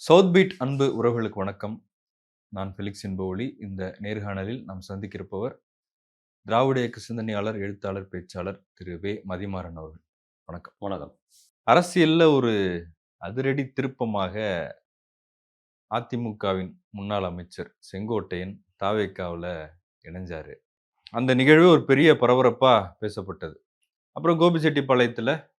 South beat அன்பு உறவுகளுக்கு வணக்கம். நான் ஃபெலிக்ஸ் என்பொழி இந்த நேர்காணலில் நாம் சந்திக்கிருப்பவர் திராவிட இயக்க சிந்தனையாளர் எழுத்தாளர் பேச்சாளர் திரு. வே. மதிமாறன் அவர்கள். வணக்கம். வணக்கம். அரசியல்ல ஒரு அதிரடி திருப்பமாக அதிமுகவின் முன்னாள் அமைச்சர் செங்கோட்டையன் தாவேக்காவில் இணைஞ்சாரு. அந்த நிகழ்வு ஒரு பெரிய பரபரப்பா பேசப்பட்டது. அப்புறம் கோபிச்செட்டிப்பாளையத்தில்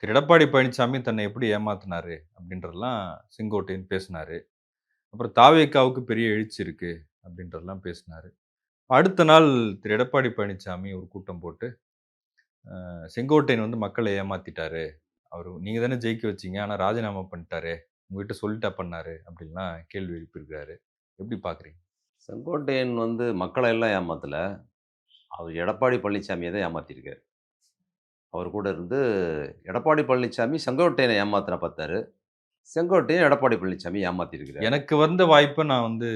திரு எடப்பாடி பழனிசாமி தன்னை எப்படி ஏமாத்தினாரு அப்படின்றதெல்லாம் செங்கோட்டையன் பேசினாரு. அப்புறம் தாவேக்காவுக்கு பெரிய எழுச்சி இருக்கு அப்படின்றதெல்லாம் பேசினாரு. அடுத்த நாள் திரு எடப்பாடி பழனிசாமி ஒரு கூட்டம் போட்டு செங்கோட்டையன் வந்து மக்களை ஏமாத்திட்டாரு. அவர் நீங்கள் தானே ஜெயிக்க வச்சீங்க ஆனால் ராஜினாமா பண்ணிட்டாரு உங்ககிட்ட சொல்லிட்டா பண்ணாரு அப்படின்லாம் கேள்வி எழுப்பியிருக்கிறாரு. எப்படி பார்க்குறீங்க? செங்கோட்டையன் வந்து மக்களை எல்லாம் ஏமாத்தலை. அவர் எடப்பாடி பழனிசாமியை தான் ஏமாத்திருக்காரு. அவர் கூட இருந்து எடப்பாடி பழனிசாமி செங்கோட்டையனை ஏமாத்தின பார்த்தாரு. செங்கோட்டையன் எடப்பாடி பழனிசாமி ஏமாத்திருக்கிறார். எனக்கு வந்த வாய்ப்பை நான் வந்து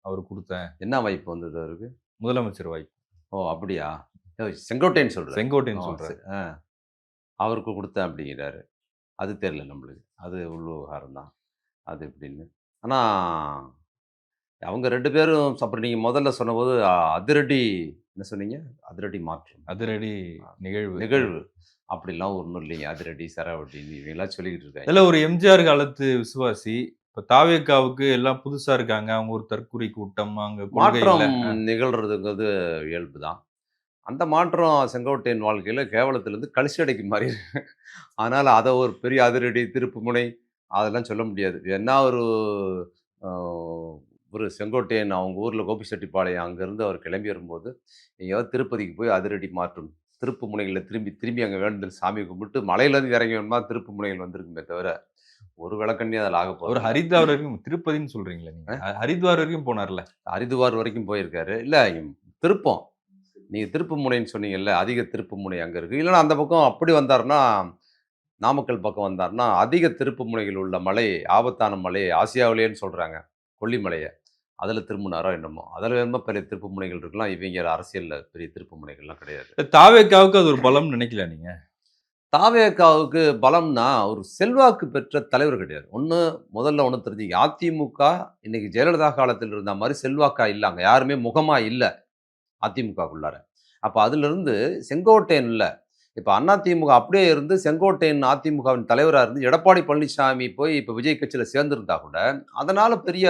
அவர் கொடுத்தேன். என்ன வாய்ப்பு வந்தது அவருக்கு? முதலமைச்சர் வாய்ப்பு. ஓ அப்படியா? செங்கோட்டையன் சொல்றேன் செங்கோட்டையன். ஆ. அவருக்கு கொடுத்தேன் அப்படிங்கிறாரு. அது தெரியல நம்மளுக்கு. அது உள்ள விவகாரம் தான் அது எப்படின்னு ஆனால் அவங்க ரெண்டு பேரும் அப்புறம் நீங்கள் முதல்ல சொன்னபோது அதிரடி என்ன சொன்னீங்க? அதிரடி மாற்றம். அதிரடி நிகழ்வு. நிகழ்வு. அப்படிலாம் ஒன்றும் இல்லைங்க. அதிரடி சரவடி இவங்கெல்லாம் சொல்லிக்கிட்டு இருக்காங்க. இதுல ஒரு எம்ஜிஆர் காலத்து விசுவாசி இப்ப தாவேக்காவுக்கு எல்லாம் புதுசா இருக்காங்க. அவங்க ஒரு தற்குறி கூட்டம் அங்க மாற்றம். நிகழ்றதுங்கிறது இயல்பு தான். அந்த மாற்றம் செங்கோட்டையன் வாழ்க்கையில் கேவலத்திலேருந்து கழிச்சு அடைக்கு மாறி இருக்கு. அதனால் அதை ஒரு பெரிய அதிரடி திருப்பு முனை அதெல்லாம் சொல்ல முடியாது. என்ன ஒரு ஒரு செங்கோட்டையன் அவங்க ஊரில் கோபிச்செட்டிப்பாளையம் அங்கேருந்து அவர் கிளம்பி வரும்போது எங்கேயாவது திருப்பதிக்கு போய் அதிரடி மாற்றும் திருப்பு முனைகளில் திரும்பி திரும்பி அங்கே வேண்டுதல் சாமி கும்பிட்டு மலையிலேருந்து இறங்கி வேணுமா திருப்பு முனைகள் வந்திருக்குமே தவிர ஒரு விளக்கண்ணி அதில் ஆக ஒரு போகிறது ஹரித்வார் வரைக்கும் திருப்பதின்னு சொல்றீங்களா நீங்க? ஹ- ஹரித்வார் வரைக்கும் போனார்ல? ஹரிதுவார் வரைக்கும் போயிருக்காரு. இல்லை திருப்பம். நீங்கள் திருப்பு முனைன்னு சொன்னீங்கல்ல அதிக திருப்பு முனை அங்கே இருக்குது இல்லைன்னா அந்த பக்கம் அப்படி வந்தாருன்னா நாமக்கல் பக்கம் வந்தாருன்னா அதிக திருப்பு முனைகள் உள்ள மலை ஆபத்தான மலை ஆசியாவிலேன்னு சொல்கிறாங்க கொல்லிமலையை. அதில் திரும்பினாரோ என்னமோ. அதில் வேணுமா பெரிய திருப்பு முனைகள் இருக்கலாம். இவங்க அரசியலில் பெரிய திருப்பு முனைகள்லாம் கிடையாது தாவேக்காவுக்கு அது ஒரு பலம் நினைக்கல நீங்க? தாவேக்காவுக்கு பலம்னா ஒரு செல்வாக்கு பெற்ற தலைவர் கிடையாது. ஒன்று முதல்ல ஒன்று தெரிஞ்சுங்க அதிமுக இன்னைக்கு ஜெயலலிதா காலத்தில் இருந்த மாதிரி செல்வாக்கா இல்லைங்க யாருமே முகமாக இல்லை அதிமுகக்குள்ளார அப்போ அதிலிருந்து செங்கோட்டையன் இல்லை இப்போ அதிமுக அப்படியே இருந்து செங்கோட்டையன் அதிமுகவின் தலைவராக இருந்து எடப்பாடி பழனிசாமி போய் இப்போ விஜய் கட்சியில் சேர்ந்துருந்தா கூட அதனால் பெரிய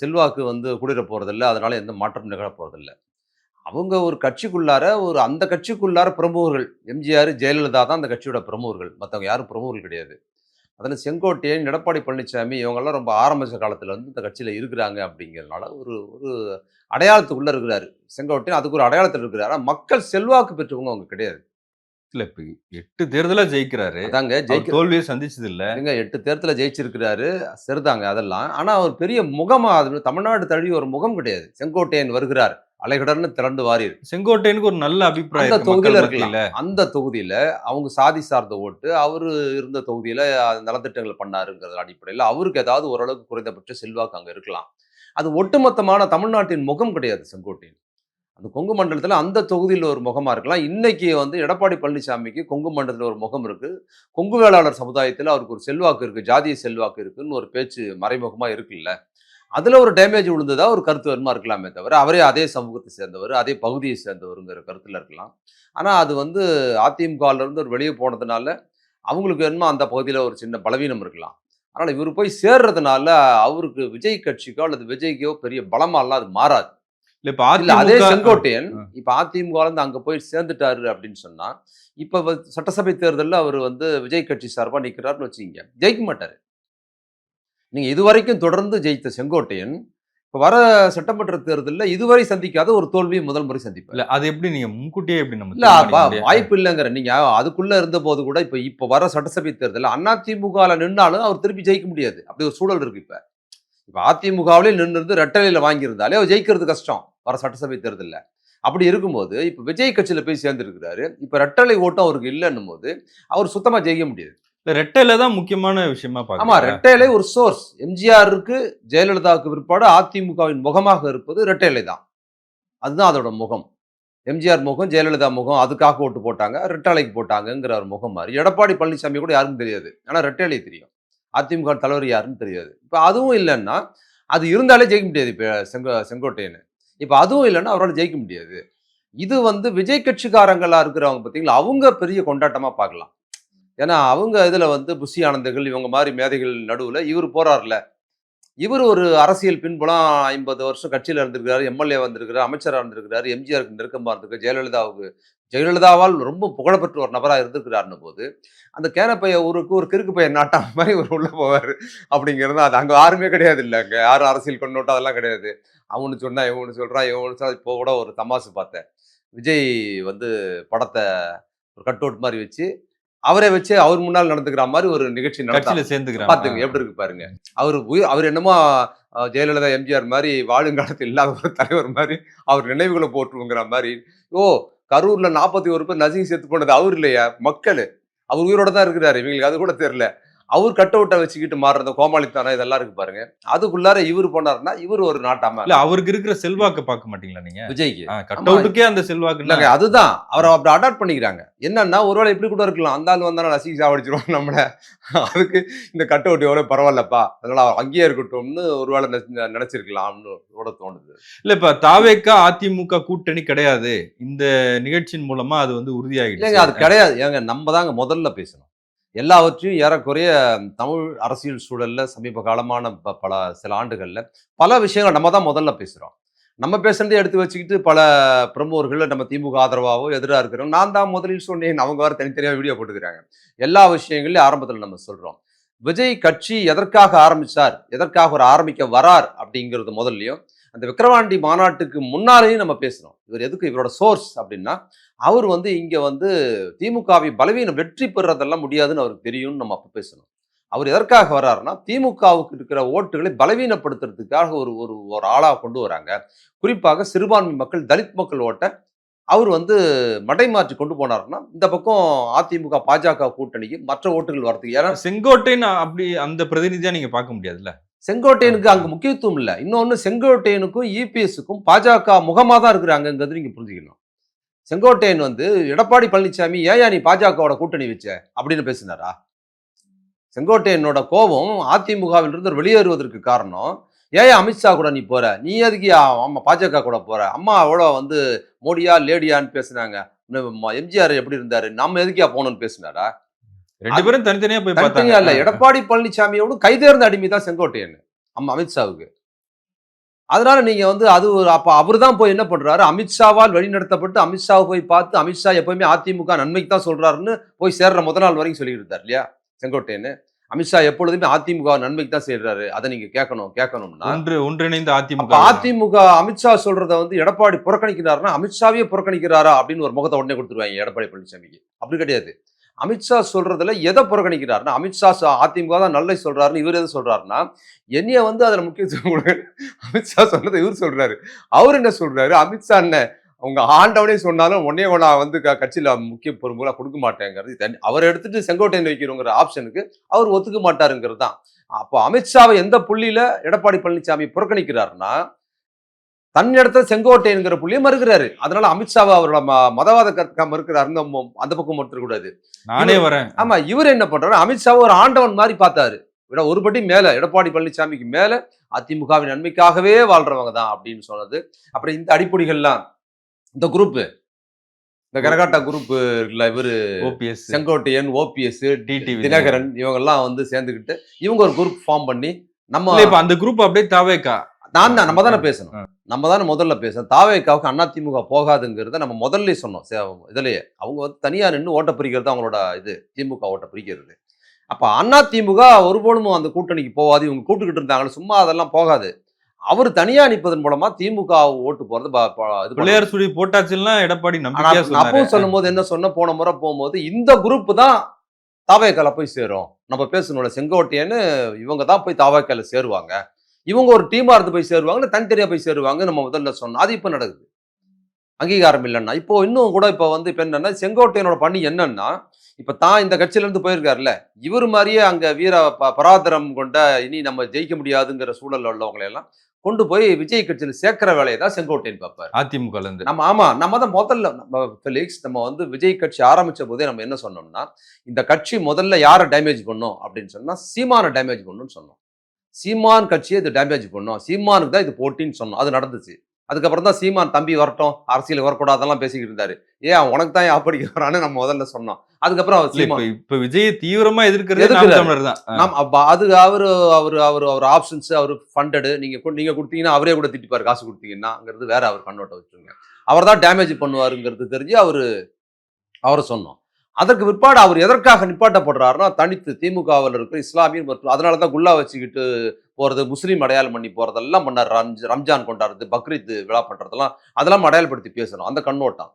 செல்வாக்கு வந்து குடிர போகிறதில்ல அதனால் எந்த மாற்றம் நிகழ போகிறதில்ல அவங்க ஒரு கட்சிக்குள்ளார ஒரு அந்த கட்சிக்குள்ளார பிரமுகர்கள் எம்ஜிஆர் ஜெயலலிதா தான் அந்த கட்சியோட பிரமுகர்கள். மற்றவங்க யாரும் பிரமுகர்கள் கிடையாது. அதில் செங்கோட்டையன் எடப்பாடி பழனிசாமி இவங்கெல்லாம் ரொம்ப ஆரம்பிச்ச காலத்தில் வந்து இந்த கட்சியில் இருக்கிறாங்க அப்படிங்கிறதுனால ஒரு ஒரு அடையாளத்துக்குள்ளே இருக்கிறாரு. செங்கோட்டையன் அதுக்கு ஒரு அடையாளத்தில் இருக்கிறாரு. ஆனால் மக்கள் செல்வாக்கு பெற்றவங்க அவங்க கிடையாது. இல்ல இப்ப எட்டு தேர்தலா ஜெயிக்கிறாரு. அவர் ஜெயிக்க தோல்வியே சந்திச்சது இல்ல எங்க எட்டு தேர்தலில் ஜெயிச்சிருக்கிறாரு சரிதாங்க அதெல்லாம். ஆனால் அவர் பெரிய முகமா அது தமிழ்நாடு தழுவி ஒரு முகம் கிடையாது. செங்கோட்டையன் வருகிறார் அலைகடர்னு திரண்டு வாரீர். செங்கோட்டையனுக்கு ஒரு நல்ல அபிப்பிராயம் அந்த தொகுதியில. இருக்கலாம். அந்த தொகுதியில அவங்க சாதி சார்ந்த ஓட்டு அவரு இருந்த தொகுதியில நலத்திட்டங்கள் பண்ணாருங்கிறது அடிப்படையில் அவருக்கு ஏதாவது ஓரளவுக்கு குறைந்தபட்ச செல்வாக்கு அங்க இருக்கலாம். அது ஒட்டுமொத்தமான தமிழ்நாட்டின் முகம் கிடையாது செங்கோட்டையன். அந்த கொங்கு மண்டலத்தில் அந்த தொகுதியில் ஒரு முகமாக இருக்கலாம். இன்றைக்கி வந்து எடப்பாடி பழனிசாமிக்கு கொங்கு மண்டலத்தில் ஒரு முகம் இருக்குது கொங்கு வேளாளர் சமுதாயத்தில் அவருக்கு ஒரு செல்வாக்கு இருக்குது ஜாதிய செல்வாக்கு இருக்குன்னு ஒரு பேச்சு மறைமுகமாக இருக்குல்ல. அதில் ஒரு டேமேஜ் விழுந்ததா ஒரு கருத்து வருமா இருக்கலாமே தவிர அவரே அதே சமூகத்தை சேர்ந்தவர் அதே பகுதியை சேர்ந்தவருங்கிற கருத்தில் இருக்கலாம். ஆனால் அது வந்து அதிமுகல ஒரு வெளியே போனதுனால அவங்களுக்கு வேணுமோ அந்த பகுதியில் ஒரு சின்ன பலவீனம் இருக்கலாம். அதனால் இவர் போய் சேர்றதுனால அவருக்கு விஜய் கட்சிக்கோ அல்லது விஜய்க்கோ பெரிய பலமாலாம் அது மாறாது. இல்ல இப்ப அதே செங்கோட்டையன். இப்ப அதிமுக இருந்து அங்க போய் சேர்ந்துட்டாரு அப்படின்னு சொன்னா இப்ப சட்டசபை தேர்தல்ல அவர் வந்து விஜய் கட்சி சார்பா நிக்கிறாருன்னு வச்சுக்கீங்க. ஜெயிக்க மாட்டாரு. நீங்க இதுவரைக்கும் தொடர்ந்து ஜெயித்த செங்கோட்டையன் இப்ப வர சட்டமன்ற தேர்தல்ல இதுவரை சந்திக்காத ஒரு தோல்வியை முதல் முறை சந்திப்பார். இல்ல அது எப்படி நீங்க முன்கூட்டியே எப்படி நம்ம இல்ல? வாய்ப்பு இல்லைங்கிற நீங்க அதுக்குள்ள இருந்த போது கூட இப்ப இப்ப வர சட்டசபை தேர்தல் அதிமுகல நின்னாலும் அவர் திருப்பி ஜெயிக்க முடியாது. அப்படி ஒரு சூழல் இருக்கு இப்ப. இப்ப அதிமுகவிலே நின்று இருந்து ரெட்டலையில வாங்கியிருந்தாலே அவர் ஜெயிக்கிறது கஷ்டம். வர சட்டசபை தேர்தல்ல. அப்படி இருக்கும்போது இப்ப விஜய் கட்சியில போய் சேர்ந்துருக்கிறாரு. இப்ப ரெட்டலை ஓட்டம் அவருக்கு இல்லைன்னும் போது அவர் சுத்தமா ஜெயிக்க முடியாது. இல்ல ரெட்டையில தான் முக்கியமான விஷயமா ஆமா பாக்குறேன் ரெட்டையிலை ஒரு சோர்ஸ். எம்ஜிஆருக்கு ஜெயலலிதாவுக்கு பிற்பாடு அதிமுகவின் முகமாக இருப்பது ரெட்டையிலை தான். அதுதான் அதோட முகம். எம்ஜிஆர் முகம் ஜெயலலிதா முகம் அதுக்காக ஓட்டு போட்டாங்க ரெட்டாலைக்கு போட்டாங்கங்கிற ஒரு முகம் மாதிரி. எடப்பாடி பழனிசாமி கூட யாருக்கும் தெரியாது. ஆனா ரெட்டாலை தெரியும். அதிமுக தலைவர் யாருன்னு தெரியாது. இப்போ அதுவும் இல்லைன்னா அது இருந்தாலே ஜெயிக்க முடியாது இப்போ செங்கோ செங்கோட்டையன். இப்போ அதுவும் இல்லைன்னா அவரால் ஜெயிக்க முடியாது. இது வந்து விஜய் கட்சிக்காரங்களாக இருக்கிறவங்க பார்த்தீங்களா அவங்க பெரிய கொண்டாட்டமாக பார்க்கலாம். ஏன்னா அவங்க இதில் வந்து புஷி ஆனந்தர்கள் இவங்க மாதிரி மேதைகள் நடுவில் இவர் போறாருல. இவர் ஒரு அரசியல் பின்புலம் ஐம்பது வருஷம் கட்சியில் இருந்திருக்கிறார் எம்எல்ஏ வந்திருக்கிறார் அமைச்சராக இருந்திருக்கிறார் எம்ஜிஆருக்கு நெருக்கமாக இருந்திருக்கு ஜெயலலிதாவுக்கு. ஜெயலலிதாவால் ரொம்ப புகழப்பெற்ற ஒரு நபராக இருந்திருக்கிறார்னு போது அந்த கேனப்பைய ஊருக்கு ஒரு கிறுக்கு பையன் நாட்டாம மாதிரி ஒரு உள்ளே போவார். அப்படிங்கிறது அது அங்கே யாருமே கிடையாது இல்லை அங்கே யாரும் அரசியல் கொண்டோட்டம் அதெல்லாம் கிடையாது. அவனு சொன்னா இவனு சொல்கிறான் இவனு சொல்றா இப்போ கூட ஒரு தமாசு பார்த்தேன். விஜய் வந்து படத்தை ஒரு கட் அவுட் மாதிரி வச்சு அவரை வச்சு அவர் முன்னால் நடந்துக்கிற மாதிரி ஒரு நிகழ்ச்சி நடத்த கட்சியில சேர்ந்துக்கிறாங்க. பாத்துங்க எப்படி இருக்கு பாருங்க. அவர் அவர் என்னமோ ஜெயலலிதா எம்ஜிஆர் மாதிரி வாழுங்காலத்தில் இல்லாத ஒரு தலைவர் மாதிரி அவர் நினைவுகளை போற்றுங்கிற மாதிரி. ஓ கரூர்ல நாற்பத்தி ஒரு பேர் நசிங் செத்து போனது அவர் இல்லையா? மக்கள். அவர் உயிரோட தான் இருக்கிறாரு. இவங்களுக்கு அது கூட தெரியல. அவர் கட் அவுட்டை வச்சுக்கிட்டு மாறுறது கோமாளித்தனம் இதெல்லாம் இருக்கு பாருங்க. அதுக்குள்ளார இவர் போனாருன்னா இவர் ஒரு நாட்டாம இல்ல அவருக்கு இருக்கிற செல்வாக்க பார்க்க மாட்டீங்களா நீங்க? விஜய்க்கு. கட் ஆமா. அவுட்டுக்கே அந்த செல்வாக்கு இல்லைங்க அதுதான். அவரை அப்படி அடாப்ட் பண்ணிக்கிறாங்க. என்னன்னா ஒருவேளை இப்படி கூட இருக்கலாம். அந்த ஆள் வந்தாலும் நசிக்கு சாவடிச்சிருவோம் நம்மள. அதுக்கு இந்த கட் அவுட் எவ்வளவு பரவாயில்லப்பா. அதனால அவன் அங்கேயே இருக்கட்டும்னு ஒருவேளை நினைச்சு- நினைச்சிருக்கலாம்னு கூட தோணுது. இல்ல இப்ப தாவேக்கா அதிமுக கூட்டணி கிடையாது. இந்த நிகழ்ச்சியின் மூலமா அது வந்து இல்லைங்க அது உறுதியாகிடுச்சு கிடையாது. ஏங்க நம்ம தாங்க முதல்ல பேசணும். எல்லாவற்றையும் ஏறக்குறைய தமிழ் அரசியல் சூழலில் சமீப காலமான ப- பல சில ஆண்டுகளில் பல விஷயங்கள் நம்ம தான் முதல்ல பேசுகிறோம் நம்ம பேசுறதை எடுத்து வச்சுக்கிட்டு பல பிரமுகர்கள் நம்ம திமுக ஆதரவாகவோ எதிராக இருக்கிறோம் நான் தான் முதலில் சொன்னேன். அவங்க வேறு தனித்தனியாக வீடியோ போட்டுக்கிறாங்க. எல்லா விஷயங்களையும் ஆரம்பத்தில் நம்ம சொல்கிறோம் விஜய் கட்சி எதற்காக ஆரம்பிச்சார்? எதற்காக ஒரு ஆரம்பிக்க வரார்? அப்படிங்கிறது முதல்லையும் அந்த விக்ரவாண்டி மாநாட்டுக்கு முன்னாலேயும் நம்ம பேசுகிறோம் இவர் எதுக்கு இவரோட சோர்ஸ் அப்படின்னா அவர் வந்து இங்கே வந்து திமுகவை பலவீனம் வெற்றி பெறதெல்லாம் முடியாதுன்னு அவருக்கு தெரியும்னு நம்ம அப்போ பேசணும். அவர் எதற்காக வர்றாருன்னா திமுகவுக்கு இருக்கிற ஓட்டுகளை பலவீனப்படுத்துறதுக்காக ஒரு ஒரு ஒரு ஆளாக கொண்டு வராங்க. குறிப்பாக சிறுபான்மை மக்கள் தலித் மக்கள் ஓட்டை அவர் வந்து மடைமாற்றி கொண்டு போனாருன்னா இந்த பக்கம் அதிமுக பாஜக கூட்டணிக்கு மற்ற ஓட்டுகள் வரதுக்கு ஏன்னா செங்கோட்டைன்னு அப்படி அந்த பிரதிநிதியாக நீங்கள் பார்க்க முடியாதுல்ல? செங்கோட்டையனுக்கு அங்கே முக்கியத்துவம் இல்லை. இன்னொன்று செங்கோட்டையனுக்கும் இபிஎஸ்க்கும் பாஜக முகமாக தான் இருக்கிறாங்கிறது நீங்கள் புரிஞ்சுக்கணும். செங்கோட்டையன் வந்து எடப்பாடி பழனிசாமி ஏயா நீ பாஜகவோட கூட்டணி வச்ச? அப்படின்னு பேசினாரா? செங்கோட்டையனோட கோபம் அதிமுகவிலிருந்து வெளியேறுவதற்கு காரணம் ஏன் அமித்ஷா கூட நீ போற? நீ எதுக்கு அம்மா பாஜக கூட போற? அம்மா அவ்வளோ வந்து மோடியா லேடியான்னு பேசுனாங்க. எம்ஜிஆர் எப்படி இருந்தாரு? நம்ம எதுக்கியா போகணும்னு பேசினாரா? ரெண்டு பேரும் தனித்தனியா போய் தனித்தனியா இல்ல. எடப்பாடி பழனிசாமியோட கைதேர்ந்த அடிமை தான் செங்கோட்டையன் அம்மா அமித்ஷாவுக்கு அதனால நீங்க வந்து அது ஒரு அப்ப அவர் தான் போய் என்ன பண்றாரு? அமித்ஷாவால் வழிநடத்தப்பட்டு அமித்ஷாவை போய் பார்த்து அமித்ஷா எப்பவுமே அதிமுக நன்மைக்கு தான் சொல்றாருன்னு போய் சேர்ற முத நாள் வரைக்கும் சொல்லிட்டு இருந்தார் இல்லையா செங்கோட்டையன் அமித்ஷா எப்பொழுதுமே அதிமுக நன்மைக்கு தான் செய்யறாரு அதை நீங்க கேட்கணும் கேட்கணும்னா ஒன்று ஒன்றிணைந்த அதிமுக. அதிமுக அமித்ஷா சொல்றத வந்து எடப்பாடி புறக்கணிக்கிறாருன்னா அமித்ஷாவே புறக்கணிக்கிறாரா அப்படின்னு ஒரு முகத்தை உடனே கொடுத்துருவாங்க எடப்பாடி பழனிசாமிக்கு. அப்படி கிடையாது. அமித்ஷா சொல்றதுல எதை புறக்கணிக்கிறாருன்னா அமித்ஷா அதிமுக தான் நல்ல சொல்றாருன்னு இவர் எதை சொல்றாருன்னா என்னைய வந்து அதுல முக்கியத்துவம் கொடுங்க. அமித்ஷா சொன்னதை இவர் சொல்றாரு. அவர் என்ன சொல்றாரு? அமித்ஷா என்ன? அவங்க ஆண்டவனே சொன்னாலும் உடனே ஒன்றா வந்து க- கட்சியில் முக்கிய பொறுப்புகளாக கொடுக்க மாட்டேங்கிறது தனி. அவர் எடுத்துட்டு செங்கோட்டையன் வைக்கிறோங்கிற ஆப்ஷனுக்கு அவர் ஒத்துக்க மாட்டாருங்கிறது தான். அப்போ அமித்ஷாவை எந்த புள்ளியில எடப்பாடி பழனிசாமி புறக்கணிக்கிறாருன்னா தன் இடத்துல செங்கோட்டையன்கிற புள்ளியை மறுக்கிறாரு. அதனால அமித்ஷாவை அவரோட மதவாத கருத்துக்கா மறுக்கிறாருன்னு நம்ம அந்த பக்கம் ஒருத்தர் கூடாது நானே வரேன். ஆமா இவர் என்ன பண்றாரு? அமித்ஷாவை ஒரு ஆண்டவன் மாதிரி பார்த்தாரு. விட ஒரு படி மேல எடப்பாடி பழனிசாமிக்கு மேல அதிமுகவின் நன்மைக்காகவே வாழ்றவங்க தான் அப்படின்னு சொன்னது. அப்புறம் இந்த அடிப்படைகள்லாம் இந்த குரூப் இந்த கரகாட்டா குரூப் இருக்குல்ல இவரு ஓபிஎஸ் செங்கோட்டையன் ஓபிஎஸ் டிடிவி தினகரன் இவங்க எல்லாம் வந்து சேர்ந்துக்கிட்டு இவங்க ஒரு குரூப் ஃபார்ம் பண்ணி நம்ம இப்ப அந்த குரூப் அப்படியே தாவேக்கா. நான் தான் நம்ம தானே பேசணும். நம்ம தானே முதல்ல பேசணும். தாவேக்காவுக்கு அதிமுக போகாதுங்கிறத நம்ம முதல்ல சொன்னோம். சே- இதுலயே. அவங்க வந்து தனியா நின்று ஓட்ட பிரிக்கிறது அவங்களோட இது. திமுக ஓட்ட பிரிக்கிறது. அப்ப அதிமுக ஒருபோதும் அந்த கூட்டணிக்கு போகாது இவங்க கூட்டுக்கிட்டு இருந்தாங்க சும்மா அதெல்லாம் போகாது. அவர் தனியா நிற்பதன் மூலமா திமுக ஓட்டு போறது. பிள்ளையார் சுழி போட்டாச்சுன்னா எடப்பாடி அப்பவும் சொல்லும் போது என்ன சொன்ன போன முறை போகும்போது இந்த குரூப் தான் தாவேக்கால போய் சேரும். நம்ம பேசணும்ல. செங்கோட்டையன்னு இவங்க தான் போய் தாவேக்கால சேருவாங்க. இவங்க ஒரு டீமா இருந்து போய் சேருவாங்க இல்ல தனித்தனியா போய் சேருவாங்க நம்ம முதல்ல சொன்னோம்? அது இப்ப நடக்குது. அங்கீகாரம் இல்லைன்னா. இப்போ இன்னும் கூட இப்போ வந்து இப்போ என்னன்னா செங்கோட்டையனோட பணி என்னன்னா இப்போ தான் இந்த கட்சியில இருந்து போயிருக்காருல்ல இவர் மாதிரியே அங்க வீர ப- பராதரம் கொண்ட இனி நம்ம ஜெயிக்க முடியாதுங்கிற சூழல்ல உள்ளவங்களை எல்லாம் கொண்டு போய் விஜய் கட்சியில் சேர்க்கிற வேலையை தான் செங்கோட்டையன் பார்ப்பார். இருந்து. நம்ம ஆமா நம்ம தான் முதல்ல நம்ம ஃபெலிக்ஸ் நம்ம வந்து விஜய் கட்சி ஆரம்பிச்ச போதே நம்ம என்ன சொன்னோம்னா இந்த கட்சி முதல்ல யாரை டேமேஜ் பண்ணும் அப்படின்னு சொன்னா சீமானை டேமேஜ் பண்ணும்னு சொன்னோம். சீமான் கட்சியை இது டேமேஜ் பண்ணும். சீமானுக்கு தான் இது போட்டின்னு சொன்னோம். அது நடந்துச்சு. அதுக்கப்புறம் தான் சீமான் தம்பி வரட்டும் அரசியல் வரக்கூடாதெல்லாம் பேசிக்கிட்டு இருந்தாரு. ஏன் உனக்கு தான் ஆப்படிக்க வரான்னு நம்ம முதல்ல சொன்னோம். அதுக்கப்புறம் அவர் இப்ப விஜய் தீவிரமா எதிர்க்கிறது நாம் அது அவரு அவரு அவர் அவர் ஆப்ஷன்ஸ் அவர் ஃபண்டடு நீங்க நீங்க கொடுத்தீங்கன்னா அவரே கூட திட்டிப்பாரு காசு கொடுத்தீங்கன்னாங்கிறது வேற அவர் கண்ணோட்டம் வச்சுருங்க அவர் தான் டேமேஜ் பண்ணுவாருங்கிறது தெரிஞ்சு அவரு அவரை சொன்னோம். அதற்கு பிற்பாடு அவர் எதற்காக நிப்பாட்டப்படுறாருன்னா தனித்து திமுகவில் இருக்கிற இஸ்லாமியர் மற்றும் அதனால தான் குல்லா வச்சுக்கிட்டு போகிறது முஸ்லீம் அடையாளம் பண்ணி போகிறதெல்லாம் பண்ணார். ரம்ஜ் ரம்ஜான் கொண்டாடுறது பக்ரீத் விழா பண்ணுறதெல்லாம் அதெல்லாம் அடையாளப்படுத்தி பேசணும். அந்த கண்ணோட்டம்.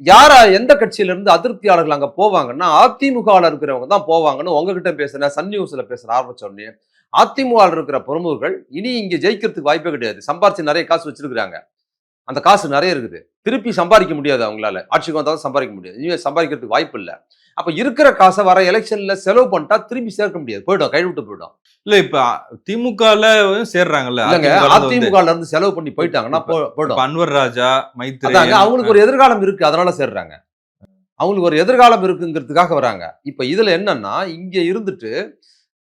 யாரா எந்த கட்சியிலேருந்து அதிருப்தியாளர்கள் அங்கே போவாங்கன்னா அதிமுகவில் இருக்கிறவங்க தான் போவாங்கன்னு உங்ககிட்ட பேசுனேன் சன் நியூஸில் பேசுகிற ஆரம்பிச்ச அதிமுகவில் இருக்கிற பிரமுகர்கள் இனி இங்கே ஜெயிக்கிறதுக்கு வாய்ப்பே கிடையாது. சம்பாரிச்சு நிறைய காசு வச்சிருக்கிறாங்க. அந்த காசு நிறைய இருக்குது. திருப்பி சம்பாதிக்க முடியாது அவங்களால. ஆட்சிக்கு வந்தாலும் சம்பாதிக்க முடியாது. இனிமே சம்பாதிக்கிறதுக்கு வாய்ப்பு இல்லை. அப்ப இருக்கிற காசை வர எலெக்ஷன்ல செலவு பண்ணிட்டா திருப்பி சேர்க்க முடியாது. போயிடும் கைவிட்டு போயிடும். இல்ல இப்ப திமுகல சேர்றாங்கல்ல. இல்லங்க அதிமுக ல வந்து அதிமுக ல இருந்து செலவு பண்ணி போயிட்டாங்கன்னா போயிடும். அன்வர் ராஜா மைத்ரி அவங்களுக்கு ஒரு எதிர்காலம் இருக்கு. அதனால சேர்றாங்க. அவங்களுக்கு ஒரு எதிர்காலம் இருக்குங்கிறதுக்காக வராங்க. இப்ப இதுல என்னன்னா இங்க இருந்துட்டு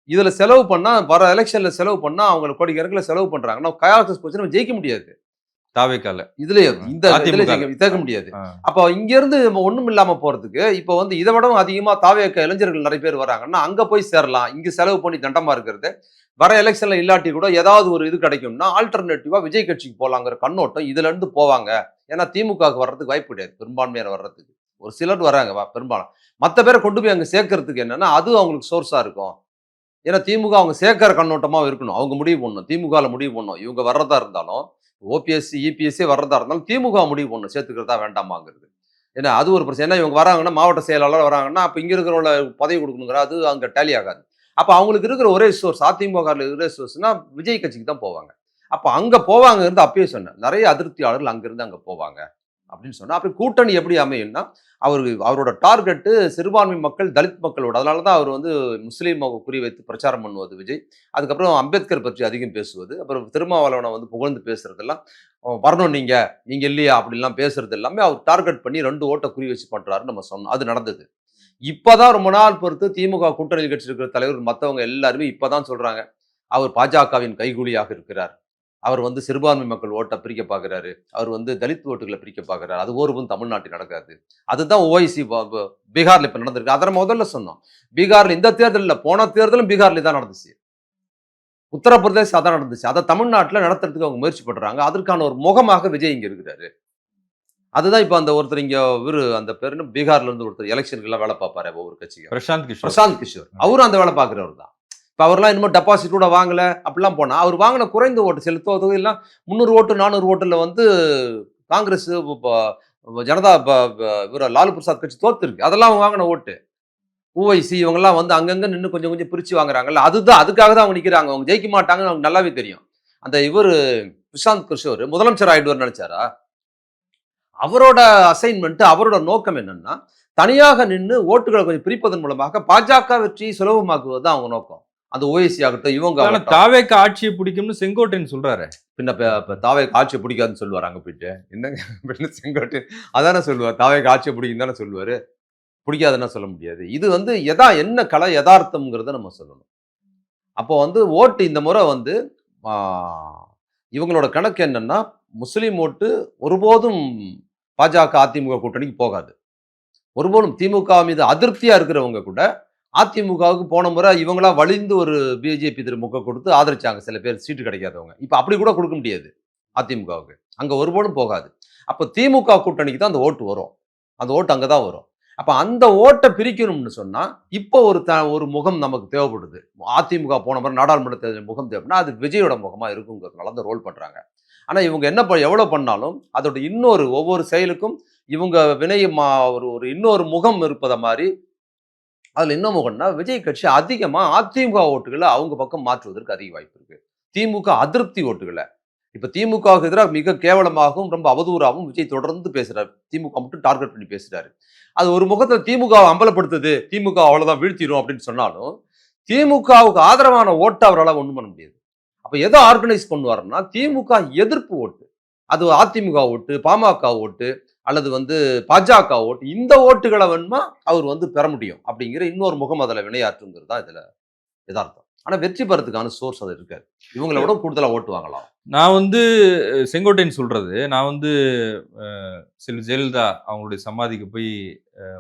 இதுல செலவு பண்ணா வர எலெக்ஷன்ல செலவு பண்ணா அவங்க கோடிக்கணக்கில் செலவு பண்றாங்கன்னா கயாக்சஸ் போச்சு நம்ம ஜெயிக்க முடியாது. தாவேக்கால. இதுல இந்த இதுல முடியாது. அப்போ இங்க இருந்து நம்ம ஒண்ணும் இல்லாம போறதுக்கு இப்போ வந்து இதை விடவும் அதிகமா தாவேக்க இளைஞர்கள் நிறைய பேர் வராங்கன்னா அங்க போய் சேரலாம். இங்க செலவு பண்ணி தண்டமா இருக்கிறது. வர எலெக்ஷன்ல இல்லாட்டி கூட ஏதாவது ஒரு இது கிடைக்கும்னா ஆல்டர்னேட்டிவா விஜய் கட்சிக்கு போலாங்கிற கண்ணோட்டம் இதுல இருந்து போவாங்க. ஏன்னா திமுகவுக்கு வர்றதுக்கு வாய்ப்பு கிடையாது. பெரும்பான்மையான வர்றதுக்கு. ஒரு சிலர் வராங்க வா- பெரும்பாலும். மற்ற பேரை கொண்டு போய் அங்க சேர்க்கறதுக்கு என்னன்னா அது அவங்களுக்கு சோர்ஸா இருக்கும். ஏன்னா திமுக அவங்க சேர்க்கிற கண்ணோட்டமா இருக்கணும். அவங்க முடிவு பண்ணணும். திமுகல முடிவு பண்ணணும். இவங்க வர்றதா இருந்தாலும் ஓபிஎஸ்சி இபிஎஸ்சி வர்றதா இருந்தாலும் திமுக முடிவு பண்ணணும் சேர்த்துக்கிறதா வேண்டாமாங்கிறது. ஏன்னா அது ஒரு பிரச்சனை. ஏன்னா இவங்க வராங்கன்னா மாவட்ட செயலாளர் வராங்கன்னா அப்போ இங்கே இருக்கிறவங்கள பதவி கொடுக்கணுங்கிற அது அங்கே டேலி ஆகாது. அப்போ அவங்களுக்கு இருக்கிற ஒரே சோர்ஸ் அதிமுக இருக்கிற சோர்ஸ்னா விஜய் கட்சிக்கு தான் போவாங்க. அப்போ அங்கே போவாங்க இருந்து அப்பயே சொன்னேன். நிறைய அதிருப்தியாளர்கள் அங்கேருந்து அங்கே போவாங்க. அப்படின்னு சொன்னால் அப்படி கூட்டணி எப்படி அமையும்னா அவர் அவரோட டார்கெட்டு சிறுபான்மை மக்கள் தலித் மக்களோட அதனால தான் அவர் வந்து முஸ்லீம் குறி வைத்து பிரச்சாரம் பண்ணுவது விஜய். அதுக்கப்புறம் அம்பேத்கர் பற்றி அதிகம் பேசுவது அப்புறம் திருமாவளவனை வந்து புகழ்ந்து பேசுறதெல்லாம் வரணும் நீங்கள் நீங்கள் இல்லையா? அப்படிலாம் பேசுறது எல்லாமே அவர் டார்கெட் பண்ணி ரெண்டு ஓட்டை குறி வச்சு பண்ணுறாருன்னு நம்ம சொன்னோம். அது நடந்தது. இப்பதான் ரொம்ப நாள் பொறுத்து திமுக கூட்டணி கட்சி இருக்கிற தலைவர் மற்றவங்க எல்லாருமே இப்பதான் சொல்கிறாங்க அவர் பாஜகவின் கைகூலியாக இருக்கிறார். அவர் வந்து சிறுபான்மை மக்கள் ஓட்டை பிரிக்க பார்க்குறாரு. அவர் வந்து தலித் ஓட்டுகளை பிரிக்க பார்க்குறாரு. அது ஒருவரும் தமிழ்நாட்டில் நடக்காது. அதுதான் ஓய்சி பீகார்ல இப்ப நடந்திருக்கு. அதை முதல்ல சொன்னோம். பீகார்ல இந்த தேர்தலில் போன தேர்தலும் பீகார்ல தான் நடந்துச்சு. உத்தரப்பிரதேச அதான் நடந்துச்சு. அதை தமிழ்நாட்டில் நடத்துறதுக்கு அவங்க முயற்சி பண்றாங்க. அதற்கான ஒரு முகமாக விஜய் இங்க இருக்கிறாரு. அதுதான் இப்ப அந்த ஒருத்தர் இங்க இவரு அந்த பேர் என்ன? பீகார்ல இருந்து ஒருத்தர் எலெக்ஷனுக்கு எல்லாம் வேலை பார்ப்பாரு ஒவ்வொரு கட்சிக்கு பிரசாந்த் கிஷோர். பிரசாந்த் கிஷோர். அவரும் அந்த வேலை பார்க்குறவர் தான் இப்போ அவர்லாம் இன்னும் டெபாசிட் கூட வாங்கல அப்படிலாம் போனால் அவர் வாங்கின குறைந்த ஓட்டு சில தொகையெல்லாம் முந்நூறு ஓட்டு நானூறு ஓட்டில் வந்து காங்கிரஸ் ஜனதா ப- இவர் லாலு பிரசாத் கட்சி தோத்துருக்கு. அதெல்லாம் அவங்க வாங்கின ஓட்டு. ஊவைசி இவங்கெல்லாம் வந்து அங்கங்கே நின்று கொஞ்சம் கொஞ்சம் பிரித்து வாங்குறாங்கல்ல அதுதான் அதுக்காக தான் அவங்க நிற்கிறாங்க அவங்க ஜெயிக்க மாட்டாங்கன்னு அவங்க நல்லாவே தெரியும். அந்த இவர் பிரசாந்த் கிஷோர் முதலமைச்சர் ஆகிடுவார் நினைச்சாரா? அவரோட அசைன்மெண்ட் அவரோட நோக்கம் என்னன்னா தனியாக நின்று ஓட்டுகளை கொஞ்சம் பிரிப்பதன் மூலமாக பாஜக வெற்றியை சுலபமாக்குவது தான் அவங்க நோக்கம். அந்த ஓஎஸ்சி ஆகட்டும் இவங்க. தாவேக்க ஆட்சியை பிடிக்கும்னு செங்கோட்டையன் சொல்றாரு. பின்ன தாவேக்கு ஆட்சியை பிடிக்காதுன்னு சொல்லுவார் அங்க போயிட்டு. என்னங்க பின்ன செங்கோட்டு அதானே சொல்லுவார். தாவேக்கு ஆட்சியை பிடிக்கும் தானே சொல்லுவாரு. பிடிக்காதுன்னா சொல்ல முடியாது. இது வந்து எதா என்ன கலை யதார்த்தம்ங்கிறத நம்ம சொல்லணும். அப்போ வந்து ஓட்டு இந்த முறை வந்து இவங்களோட கணக்கு என்னன்னா முஸ்லீம் ஓட்டு ஒருபோதும் பாஜக அதிமுக கூட்டணிக்கு போகாது. ஒருபோதும் திமுக மீது அதிருப்தியா இருக்கிறவங்க கூட அதிமுகவுக்கு போன முறை இவங்களா வலிந்து ஒரு பிஜேபி திரு முக கொடுத்து ஆதரிச்சாங்க. சில பேர் சீட்டு கிடைக்காதவங்க. இப்போ அப்படி கூட கொடுக்க முடியாது அதிமுகவுக்கு. அங்கே ஒருபோலும் போகாது. அப்போ திமுக கூட்டணிக்கு தான் அந்த ஓட்டு வரும். அந்த ஓட்டு அங்கே தான் வரும். அப்போ அந்த ஓட்டை பிரிக்கணும்னு சொன்னால் இப்போ ஒரு த ஒரு முகம் நமக்கு தேவைப்படுது. அதிமுக போன முறை நாடாளுமன்ற தேர்தல் முகம் தேவைப்படுனா அது விஜயோட முகமாக இருக்குங்கிறதுனால தான் ரோல் பண்ணுறாங்க ஆனால் இவங்க என்ன ப- பண்ணாலும் அதோட இன்னொரு ஒவ்வொரு செயலுக்கும் இவங்க வினை மா ஒரு ஒரு இன்னொரு முகம் இருப்பதை மாதிரி அதில் என்ன முகம்னா விஜய் கட்சி அதிகமாக அதிமுக ஓட்டுகளை அவங்க பக்கம் மாற்றுவதற்கு அதிக வாய்ப்பு இருக்குது திமுக அதிருப்தி ஓட்டுகளை இப்போ திமுகவுக்கு எதிராக மிக கேவலமாகவும் ரொம்ப அவதூறாகவும் விஜய் தொடர்ந்து பேசுகிறார் திமுக மட்டும் டார்கெட் பண்ணி பேசுகிறாரு அது ஒரு முகத்தில் திமுகவை அம்பலப்படுத்துது திமுக அவ்வளோதான் வீழ்த்திடும் அப்படின்னு சொன்னாலும் திமுகவுக்கு ஆதரவான ஓட்டை அவரால் ஒன்றும் பண்ண முடியாது. அப்போ எதை ஆர்கனைஸ் பண்ணுவாருன்னா திமுக எதிர்ப்பு ஓட்டு. அது அதிமுக ஓட்டு பாமக ஓட்டு அல்லது வந்து பாஜக ஓட்டு இந்த ஓட்டுகளை வேணுமா அவர் வந்து பெற முடியும் அப்படிங்கிற இன்னொரு முகம் அதில் வினையாற்றுங்கிறது தான் இதில் யதார்த்தம். ஆனால் வெற்றி பெறத்துக்கான சோர்ஸ் அது இருக்காது. இவங்களை விட கூடுதலாக ஓட்டு வாங்கலாம். நான் வந்து செங்கோட்டையன் சொல்கிறது நான் வந்து சில ஜெயலலிதா அவங்களுடைய சமாதிக்கு போய்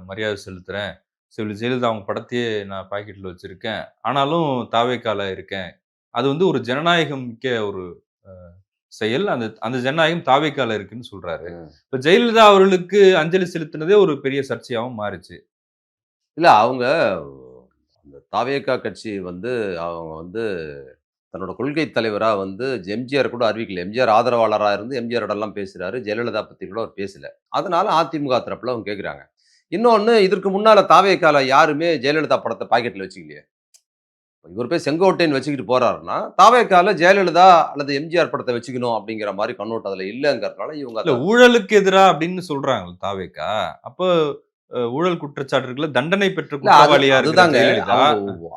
மரியாதை செலுத்துகிறேன் சில ஜெயலலிதா அவங்க படத்தையே நான் பாக்கெட்டில் வச்சுருக்கேன். ஆனாலும் தாவேக்கால இருக்கேன். அது வந்து ஒரு ஜனநாயகம் மிக்க ஒரு செயல் அந்த அந்த ஜனநாயகம் தாவேக்கால இருக்குன்னு சொல்றாரு. இப்ப ஜெயலலிதா அவர்களுக்கு அஞ்சலி செலுத்தினதே ஒரு பெரிய சர்ச்சையாவும் மாறுச்சு. இல்ல அவங்க அந்த தாவேகா கட்சி வந்து அவங்க வந்து தன்னோட கொள்கை தலைவரா வந்து எம்ஜிஆர் கூட அறிவிக்கல. எம்ஜிஆர் ஆதரவாளராக இருந்து எம்ஜிஆர் எல்லாம் பேசுறாரு. ஜெயலலிதா பத்தி கூட அவர் பேசல. அதனால அதிமுக தரப்புல அவங்க கேட்குறாங்க இன்னொன்னு இதற்கு முன்னால தாவேக்கால யாருமே ஜெயலலிதா படத்தை பாக்கெட்ல வச்சுக்கலையே. இவர் போய் செங்கோட்டையன் வச்சுக்கிட்டு போறாருன்னா தாவேக்கால ஜெயலலிதா அல்லது எம்ஜிஆர் படத்தை வச்சுக்கணும் அப்படிங்கிற மாதிரி கண்ணோட்டம் அதுல இல்லைங்கிறதுனால இவங்க ஊழலுக்கு எதிரா அப்படின்னு சொல்றாங்க தாவேக்கா. அப்போ ஊழல் குற்றச்சாட்டுகளை தண்டனை பெற்ற இல்ல, அது- குற்றவாளியா இருக்கிற அதுதாங்க. ஜெயலலிதா?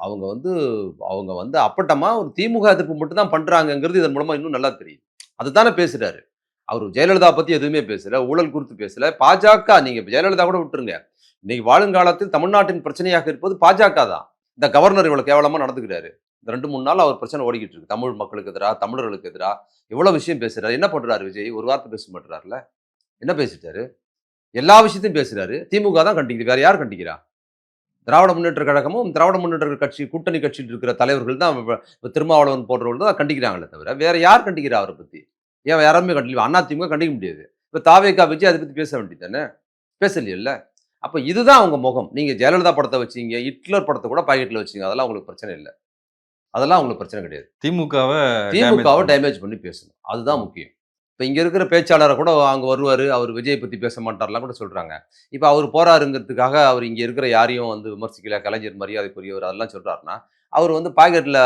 அவங்க வந்து அவங்க வந்து அப்பட்டமா ஒரு திமுக எதிர்ப்பு மட்டும் தான் பண்றாங்கங்கிறது இதன் மூலமா இன்னும் நல்லா தெரியுது. அதுதானே பேசுறாரு. அவர் ஜெயலலிதா பத்தி எதுவுமே பேசல ஊழல் குறித்து பேசல. பாஜக நீங்க ஜெயலலிதா கூட விட்டுருங்க. இன்னைக்கு வாழுங்காலத்தில் தமிழ்நாட்டின் பிரச்சனையாக இருப்பது பாஜக தான். இந்த கவர்னர் இவ்வளோ கேவலமாக நடந்துக்கிறாரு. இந்த ரெண்டு மூணு நாள் அவர் பிரச்சனை ஓடிக்கிட்டு இருக்கு. தமிழ் மக்களுக்கு எதிராக தமிழர்களுக்கு எதிராக இவ்வளோ விஷயம் பேசுகிறாரு என்ன பண்ணுறாரு விஜய்? ஒரு வார்த்தை பேச மாட்டுறாருல என்ன பேசிட்டாரு? எல்லா விஷயத்தையும் பேசுகிறாரு திமுக தான் கண்டிக்குது. வேற யார் கண்டிக்கிறா? திராவிட முன்னேற்ற கழகமும் திராவிட முன்னேற்ற கட்சி கூட்டணி கட்சியில் இருக்கிற தலைவர்கள் தான் இப்போ திருமாவளவன் போன்றவர்கள் தான் கண்டிக்கிறாங்களே தவிர வேற யார் கண்டிக்கிறா அவரை பற்றி ஏன் யாருமே கண்டிக்கல அண்ணா திமுக கண்டிக்க முடியாது. இப்போ தாவேக்கா விஜய் அதை பற்றி பேச வேண்டியது தானே? பேசலையில்ல? அப்ப இதுதான் அவங்க முகம். நீங்க ஜெயலலிதா படத்தை வச்சீங்க ஹிட்லர் படத்தை கூட பாக்கெட்ல வச்சீங்க அதெல்லாம் உங்களுக்கு பிரச்சனை இல்லை. அதெல்லாம் உங்களுக்கு பிரச்சனை கிடையாது. திமுகவை திமுகவை டேமேஜ் பண்ணி. பேசணும். அதுதான் முக்கியம். இப்போ இங்கே இருக்கிற பேச்சாளரை கூட அங்கே வருவார் அவர் விஜய் பற்றி பேச மாட்டார்லாம் கூட சொல்கிறாங்க இப்போ அவர் போறாருங்கிறதுக்காக அவர் இங்கே இருக்கிற யாரையும் வந்து விமர்சிக்கல கலைஞர் மரியாதைக்குரியவர் அதெல்லாம் சொல்கிறாருன்னா அவர் வந்து பாக்கெட்டில்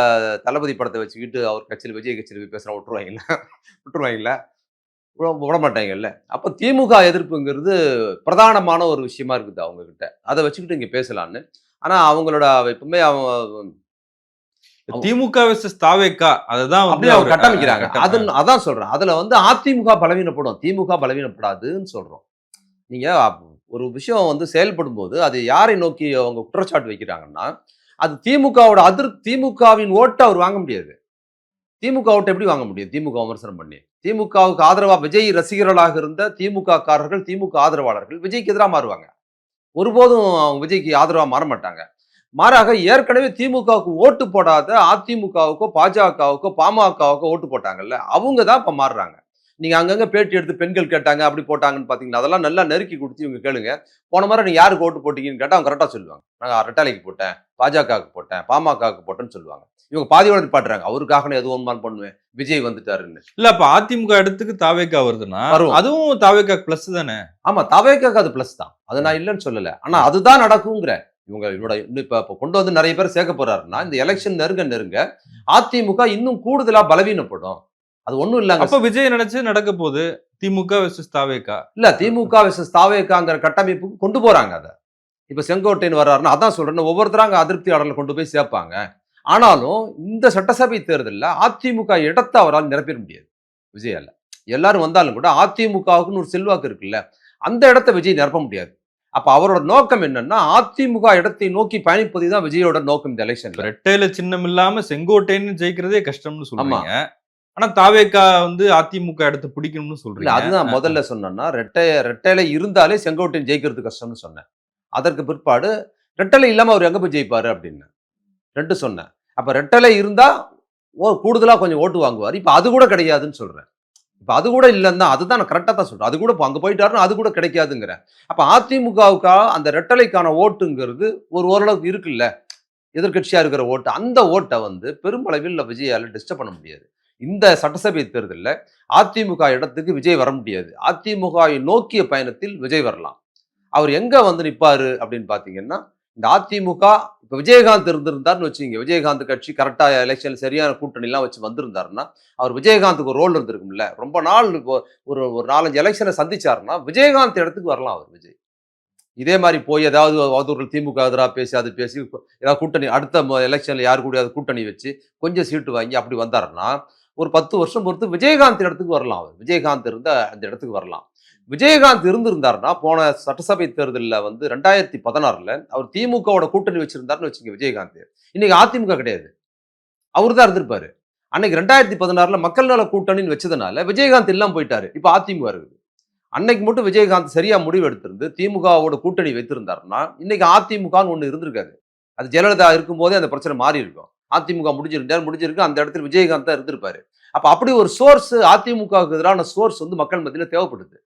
தளபதி படத்தை வச்சுக்கிட்டு அவர் கட்சியில் விஜய் கட்சியில் போய் பேசுகிறா விட்டுருவாங்கல்ல விட்டுருவாங்கல்ல விட மாட்டாங்கல்ல அப்போ திமுக எதிர்ப்புங்கிறது பிரதானமான ஒரு விஷயமா இருக்குது அவங்க கிட்ட அதை வச்சுக்கிட்டு இங்கே பேசலான்னு. ஆனால் அவங்களோட எப்பவுமே அவங்க திமுக வெர்சஸ் தாவேக்கா அதுதான் அப்படியே அவங்க கட்டமைக்கிறாங்க. கட்ட- அது அதான் சொல்றேன். அதுல வந்து அதிமுக பலவீனப்படும். திமுக பலவீனப்படாதுன்னு சொல்றோம். நீங்க அப்- ஒரு விஷயம் வந்து செயல்படும் போது அது யாரை நோக்கி அவங்க குற்றச்சாட்டு வைக்கிறாங்கன்னா அது திமுகவோட அதிர் திமுகவின் ஓட்டை அவர் வாங்க முடியாது. திமுக விட்டு எப்படி வாங்க முடியும்? திமுக விமர்சனம் பண்ணி. திமுகவுக்கு ஆதரவா விஜய் ரசிகர்களாக இருந்த திமுக காரர்கள் திமுக ஆதரவாளர்கள் விஜய்க்கு எதிராக மாறுவாங்க. ஒருபோதும் அவங்க விஜய்க்கு ஆதரவாக மாற மாட்டாங்க. மாறாக ஏற்கனவே திமுகவுக்கு ஓட்டு போடாத அதிமுகவுக்கோ பாஜகவுக்கோ பாமகவுக்கோ ஓட்டு போட்டாங்கல்ல அவங்க தான் இப்போ மாறுறாங்க. நீங்க அங்கங்க பேட்டி எடுத்து பெண்கள் கேட்டாங்க அப்படி போட்டாங்கன்னு பாத்தீங்கன்னா அதெல்லாம் நல்லா நெருக்கி கொடுத்து இவங்க கேளுங்க. போன முறை நீங்க யாருக்கு ஓட்டு போட்டீங்கன்னு கேட்டா அவங்க கரெக்டா சொல்லுவாங்க. நான் ரெட்டாலைக்கு போட்டேன் பாஜகவுக்கு போட்டேன் பாமகவுக்கு போட்டேன்னு சொல்லுவாங்க. இவங்க பாதியோட பாட்டுறாங்க. அவருக்காக நான் எதுவும் ஒன்றுமான் பண்ணுவேன். விஜய் வந்துட்டாருன்னு. இல்ல அப்ப அதிமுக இடத்துக்கு தாவேக்கா வருதுன்னா. அதுவும் தாவேக்கா பிளஸ் தானே? ஆமா தவேக்காக்கு அது பிளஸ் தான். அதை நான் இல்லைன்னு சொல்லல. ஆனா அதுதான் நடக்குங்கிற. இவங்க இவரோட இன்னும் இப்ப இப்ப கொண்டு வந்து நிறைய பேர் சேர்க்க போறாருன்னா இந்த எலெக்ஷன் நெருங்க நெருங்க அதிமுக இன்னும் கூடுதலா பலவீனப்படும். அது ஒண்ணும் இல்லைங்க. அப்ப விஜய் நினைச்சு நடக்க போகுது திமுக வெர்சஸ் தாவேக்கா. இல்ல திமுக விசஸ் தாவேக்காங்கிற கட்டமைப்புக்கு கொண்டு போறாங்க அதை. இப்ப செங்கோட்டையன் வர்றாருன்னா அதான் அங்க அதிருப்தி ஆடல கொண்டு போய் சேர்ப்பாங்க. ஆனாலும் இந்த சட்டசபை தேர்தலில் அதிமுக இடத்தை அவரால் நிரப்பிட முடியாது. விஜயால எல்லாரும் வந்தாலும் கூட அதிமுகவுக்குன்னு ஒரு செல்வாக்கு இருக்குல்ல அந்த இடத்த விஜய் நிரப்ப முடியாது. அப்ப அவரோட நோக்கம் என்னன்னா அதிமுக இடத்தை நோக்கி பயணிப்பது தான் விஜயோட நோக்கம் இந்த எலெக்ஷன்ல ரெட்டையில சின்னம் இல்லாம செங்கோட்டைன்னு ஜெயிக்கிறதே கஷ்டம்னு சொல்றீங்க. ஆனா தாவேக்கா வந்து அதிமுக இடத்த பிடிக்கணும்னு சொல்றீங்க. அதுதான் முதல்ல சொன்னேன்னா ரெட்டை ரெட்டையில இருந்தாலே செங்கோட்டையன் ஜெயிக்கிறது கஷ்டம்னு சொன்னேன். அதற்கு பிற்பாடு ரெட்டலை இல்லாம அவர் எங்க போய் ஜெயிப்பாரு அப்படின்னு ரெண்டு சொன்னேன். அப்ப ரெட்டலை இருந்தா ஓ கூடுதலா கொஞ்சம் ஓட்டு வாங்குவார். இப்ப அது கூட கிடையாதுன்னு சொல்றேன். இப்ப அது கூட இல்லைன்னா தான் அதுதான் நான் கரெக்டாக தான் சொல்றேன். அது கூட அங்க போயிட்டாருன்னு அது கூட கிடைக்காதுங்கிறேன் அப்ப அதிமுகவுக்கா அந்த ரெட்டலைக்கான ஓட்டுங்கிறது ஒரு ஓரளவுக்கு இருக்குல்ல? எதிர்கட்சியா இருக்கிற ஓட்டு. அந்த ஓட்டை வந்து பெருமளவில் விஜயால டிஸ்டர்ப் பண்ண முடியாது. இந்த சட்டசபை தேர்தலில் அதிமுக இடத்துக்கு விஜய் வர முடியாது. அதிமுகவை நோக்கிய பயணத்தில் விஜய் வரலாம். அவர் எங்கே வந்து நிற்பார் அப்படின்னு பார்த்தீங்கன்னா இந்த அதிமுக இப்போ விஜயகாந்த் இருந்திருந்தாருன்னு வச்சுங்க விஜயகாந்த் கட்சி கரெக்டாக எலெக்ஷன் சரியான கூட்டணிலாம் வச்சு வந்திருந்தாருன்னா அவர் விஜயகாந்துக்கு ஒரு ரோல் இருந்திருக்கும்ல. ரொம்ப நாள் ஒரு ஒரு நாலஞ்சு எலெக்ஷனை சந்திச்சாருன்னா விஜயகாந்த் இடத்துக்கு வரலாம் அவர் விஜய். இதே மாதிரி போய் ஏதாவது அவதூறுகள் திமுக எதிராக பேசி அது பேசி ஏதாவது கூட்டணி அடுத்த எலெக்ஷனில் யார் கூட கூட்டணி வச்சு கொஞ்சம் சீட்டு வாங்கி அப்படி வந்தாருன்னா ஒரு பத்து வருஷம் பொறுத்து விஜயகாந்த் இடத்துக்கு வரலாம் அவர். விஜயகாந்த் இருந்த அந்த இடத்துக்கு வரலாம். விஜயகாந்த் இருந்திருந்தாருன்னா போன சட்டசபை தேர்தலில் வந்து ரெண்டாயிரத்தி பதினாறில் அவர் திமுகவோட கூட்டணி வச்சிருந்தாருன்னு வச்சுங்க விஜயகாந்த். இன்னைக்கு அதிமுக கிடையாது. அவர் தான் இருந்திருப்பாரு. அன்னைக்கு ரெண்டாயிரத்தி பதினாறில் மக்கள் நல கூட்டணின்னு வச்சதுனால விஜயகாந்த் எல்லாம் போயிட்டாரு. இப்போ அதிமுக இருக்குது. அன்னைக்கு மட்டும் விஜயகாந்த் சரியா முடிவு எடுத்திருந்து திமுகவோட கூட்டணி வைத்திருந்தாருன்னா இன்னைக்கு அதிமுகன்னு ஒன்று இருந்திருக்காது. அது ஜெயலலிதா இருக்கும்போதே அந்த பிரச்சனை மாறி இருக்கும் அதிமுக முடிஞ்சிருந்தார் முடிஞ்சிருக்கு. அந்த இடத்துல விஜயகாந்த் தான் இருந்திருப்பாரு. அப்ப அப்படி ஒரு சோர்ஸ் அதிமுகவுக்கு எதிரான சோர்ஸ் வந்து மக்கள் மத்தியில தேவைப்படுது.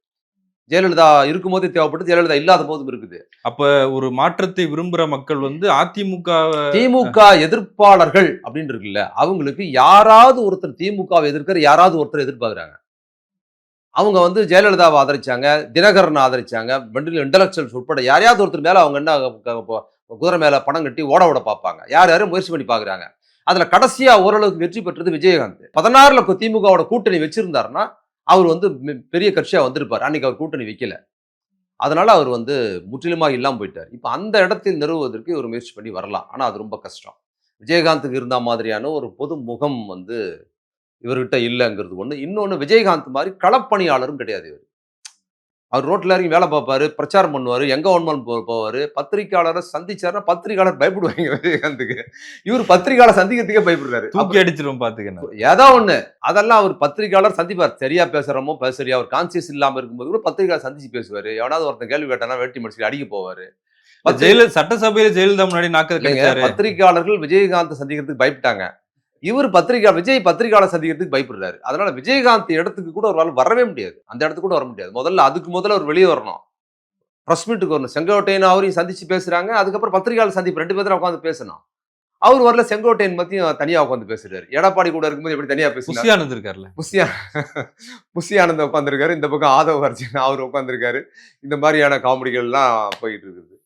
ஜெயலலிதா இருக்கும்போதே தேவைப்படுது ஜெயலலிதா இல்லாத போதும் இருக்குது. அப்ப ஒரு மாற்றத்தை விரும்புற மக்கள் வந்து அதிமுக திமுக எதிர்ப்பாளர்கள் அப்படின்னு இருக்குல்ல அவங்களுக்கு யாராவது ஒருத்தர் திமுகவை எதிர்க்கிற யாராவது ஒருத்தர் எதிர்பார்க்குறாங்க. அவங்க வந்து ஜெயலலிதாவை ஆதரிச்சாங்க தினகரனை ஆதரிச்சாங்க வெண்டில் இன்டலெக்சுவல்ஸ் உட்பட யாரையாவது ஒருத்தர் மேல அவங்க என்ன குதிரை மேலே பணம் கட்டி ஓட ஓட பார்ப்பாங்க. யார் யாரும் முயற்சி பண்ணி பார்க்குறாங்க. அதில் கடைசியாக ஓரளவுக்கு வெற்றி பெற்றது விஜயகாந்த். பதினாறில் திமுகவோட கூட்டணி வச்சிருந்தாருன்னா அவர் வந்து பெரிய கட்சியாக வந்திருப்பார். அன்னைக்கு அவர் கூட்டணி வைக்கல. அதனால அவர் வந்து முற்றிலுமாக இல்லாமல் போயிட்டார். இப்போ அந்த இடத்தில் நிறுவுவதற்கு ஒரு முயற்சி பண்ணி வரலாம். ஆனால் அது ரொம்ப கஷ்டம். விஜயகாந்துக்கு இருந்த மாதிரியான ஒரு பொது முகம் வந்து இவர்கிட்ட இல்லைங்கிறது ஒன்று இன்னொன்று விஜயகாந்த் மாதிரி களப்பணியாளரும் கிடையாது இவர். அவர் ரோட்ல இறங்கி வேலை பார்ப்பாரு பிரச்சாரம் பண்ணுவாரு எங்க ஒன்மாலும் போ போவாரு பத்திரிக்கையாளரை சந்திச்சாருன்னா பத்திரிக்கையாளர் பயப்படுவாங்க விஜயகாந்துக்கு இவர் பத்திரிக்கையாளர் சந்திக்கிறதுக்கே பயப்படுறாரு. தூக்கி அடிச்சிரும் பாத்துக்கணும் ஏதோ ஒண்ணு. அதெல்லாம் அவர் பத்திரிக்கையாளர் சந்திப்பார். சரியா பேசுறோமோ பேச சரியா அவர் கான்சியஸ் இல்லாம இருக்கும்போது கூட பத்திரிக்கையாளர் சந்திச்சு பேசுவாரு. எவனாவது ஒருத்தன் கேள்வி கேட்டானா வேட்டி முடிச்சு அடிக்க போவாரு. ஜெயலலிதா சட்டசபையில ஜெயலலிதா முன்னாடி நாக்கு பத்திரிக்கையாளர்கள் விஜயகாந்த் சந்திக்கிறதுக்கு பயப்பட்டாங்க. இவர் பத்திரிகை விஜய் பத்திரிகையாளர் சந்திக்கிறதுக்கு பயப்படுறாரு. அதனால விஜயகாந்த் இடத்துக்கு கூட ஒரு வரவே முடியாது. அந்த இடத்துக்கு கூட வர முடியாது. முதல்ல அதுக்கு முதல்ல அவர் வெளியே வரணும். ப்ரெஸ் மீட்டுக்கு வரணும். செங்கோட்டையன் அவரையும் சந்திச்சு பேசுறாங்க. அதுக்கப்புறம் பத்திரிகையாளர் சந்திப்பு. ரெண்டு பேரும் உட்காந்து பேசணும். அவர் வரல செங்கோட்டையன் பத்தியும் தனியா உட்காந்து பேசுறாரு. எடப்பாடி கூட இருக்கும்போது எப்படி தனியா பேசுறாரு புஷியானந்த் இருக்கார்ல. புஷியா புஷியானந்த உட்காந்துருக்காரு இந்த பக்கம் ஆதவ அர்ஜுன் அவர் உட்காந்துருக்காரு இந்த மாதிரியான காமெடிகள்லாம் போயிட்டு இருக்குது.